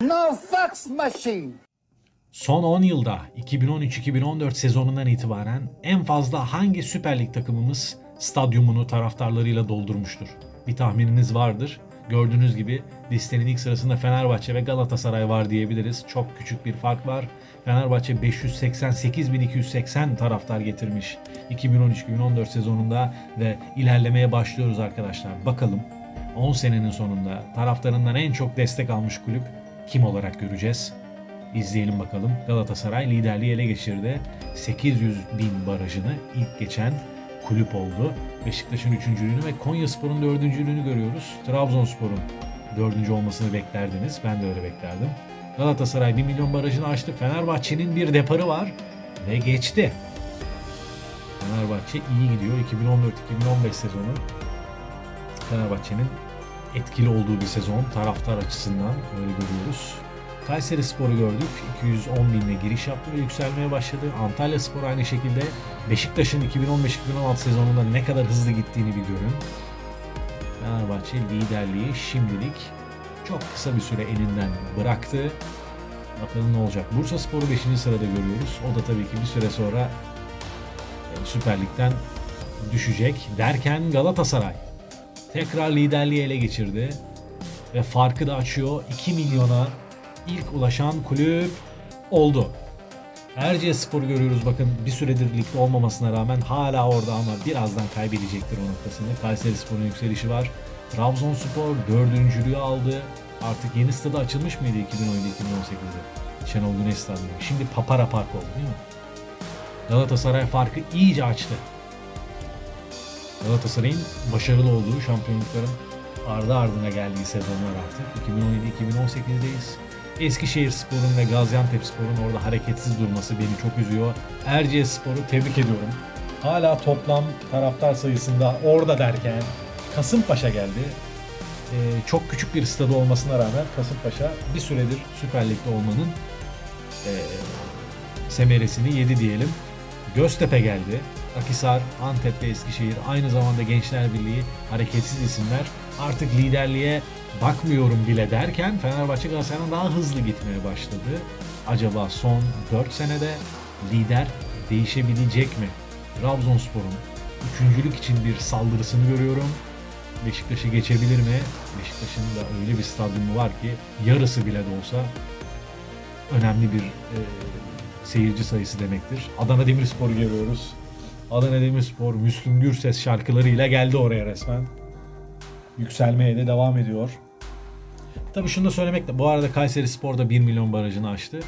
No fax. Son 10 yılda 2013-2014 sezonundan itibaren en fazla hangi Süper Lig takımımız stadyumunu taraftarlarıyla doldurmuştur? Bir tahmininiz vardır. Gördüğünüz gibi listenin ilk sırasında Fenerbahçe ve Galatasaray var diyebiliriz. Çok küçük bir fark var. Fenerbahçe 588.280 taraftar getirmiş 2013-2014 sezonunda ve ilerlemeye başlıyoruz arkadaşlar. Bakalım 10 senenin sonunda taraftarından en çok destek almış kulüp kim olarak göreceğiz? İzleyelim bakalım. Galatasaray liderliği ele geçirdi. 800 bin barajını ilk geçen kulüp oldu. Beşiktaş'ın üçüncülüğünü ve Konyaspor'un dördüncülüğünü görüyoruz. Trabzonspor'un dördüncü olmasını beklerdiniz. Ben de öyle beklerdim. Galatasaray 1 milyon barajını aştı. Fenerbahçe'nin bir deparı var ve geçti. Fenerbahçe iyi gidiyor. 2014-2015 sezonu Fenerbahçe'nin etkili olduğu bir sezon taraftar açısından öyle görüyoruz. Kayseri Spor'u gördük. 210 binle giriş yaptı ve yükselmeye başladı. Antalya Spor aynı şekilde Beşiktaş'ın 2015-2016 sezonunda ne kadar hızlı gittiğini bir görün. Fenerbahçe liderliği şimdilik çok kısa bir süre elinden bıraktı. Bakalım ne olacak. Bursa Spor'u 5. sırada görüyoruz. O da tabii ki bir süre sonra e, Süper Lig'den düşecek derken Galatasaray tekrar liderliği ele geçirdi ve farkı da açıyor. 2 milyona ilk ulaşan kulüp oldu. Erciyes Spor'u görüyoruz bakın bir süredir ligde olmamasına rağmen hala orada ama birazdan kaybedecektir o noktasını. Kayseri Spor'un yükselişi var. Trabzonspor dördüncülüğü aldı. Artık yeni stadı açılmış mıydı 2017-2018'de? Şenol Güneş Stadyumu. Şimdi Papara Park oldu değil mi? Galatasaray farkı iyice açtı. Galatasaray'ın başarılı olduğu şampiyonlukların ardı ardına geldiği sezonlar artık. 2017-2018'deyiz. Eskişehir Spor'un ve Gaziantep Spor'un orada hareketsiz durması beni çok üzüyor. Erciyes Spor'u tebrik ediyorum. Hala toplam taraftar sayısında orada derken Kasımpaşa geldi. Ee, çok küçük bir stadı olmasına rağmen Kasımpaşa bir süredir Süper Lig'de olmanın ee, semeresini yedi diyelim. Göztepe geldi. Akisar, Antep ve Eskişehir aynı zamanda Gençler Birliği hareketsiz isimler. Artık liderliğe bakmıyorum bile derken Fenerbahçe Galatasaray'dan daha hızlı gitmeye başladı. Acaba son 4 senede lider değişebilecek mi? Trabzonspor'un üçüncülük için bir saldırısını görüyorum. Beşiktaş'ı geçebilir mi? Beşiktaş'ın da öyle bir stadyumu var ki yarısı bile de olsa önemli bir e, seyirci sayısı demektir. Adana Demirspor'u görüyoruz. Adana Demirspor Müslüm Gürses şarkılarıyla geldi oraya resmen. Yükselmeye de devam ediyor. Tabii şunu da söylemekle bu arada Kayseri Spor da 1 milyon barajını aştı.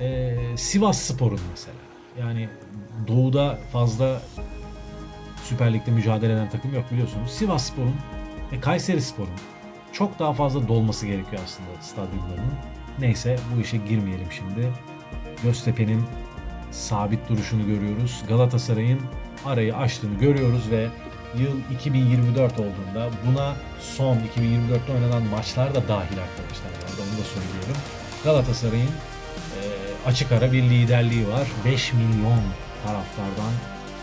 Ee, Sivas Spor'un mesela. Yani doğuda fazla Süper Lig'de mücadele eden takım yok biliyorsunuz. Sivas Spor'un ve Kayseri Spor'un çok daha fazla dolması gerekiyor aslında stadyumlarının. Neyse bu işe girmeyelim şimdi. Göztepe'nin sabit duruşunu görüyoruz. Galatasaray'ın arayı açtığını görüyoruz ve yıl 2024 olduğunda buna son 2024'te oynanan maçlar da dahil arkadaşlar. Yani onu da söyleyelim. Galatasaray'ın e, açık ara bir liderliği var. 5 milyon taraftardan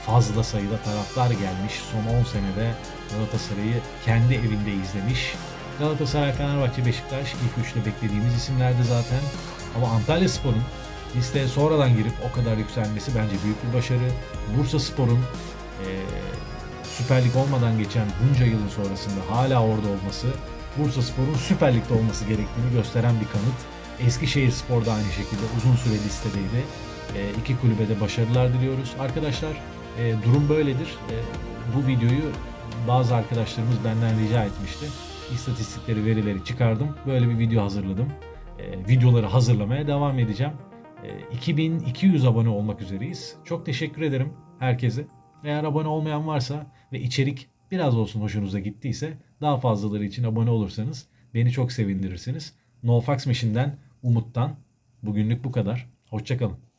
fazla sayıda taraftar gelmiş. Son 10 senede Galatasaray'ı kendi evinde izlemiş. Galatasaray, Fenerbahçe, Beşiktaş ilk üçte beklediğimiz isimlerdi zaten. Ama Antalya Spor'un listeye sonradan girip o kadar yükselmesi bence büyük bir başarı. Bursa Spor'un e, Süper Lig olmadan geçen bunca yılın sonrasında hala orada olması, Bursa Spor'un Süper Lig'de olması gerektiğini gösteren bir kanıt. Eskişehir Spor da aynı şekilde uzun süre listedeydi. E, iki kulübe de başarılar diliyoruz. Arkadaşlar e, durum böyledir. E, bu videoyu bazı arkadaşlarımız benden rica etmişti. İstatistikleri, verileri çıkardım. Böyle bir video hazırladım. E, videoları hazırlamaya devam edeceğim. E, 2200 abone olmak üzereyiz. Çok teşekkür ederim herkese. Eğer abone olmayan varsa ve içerik biraz olsun hoşunuza gittiyse daha fazlaları için abone olursanız beni çok sevindirirsiniz. NoFax Machine'den Umut'tan bugünlük bu kadar. Hoşçakalın.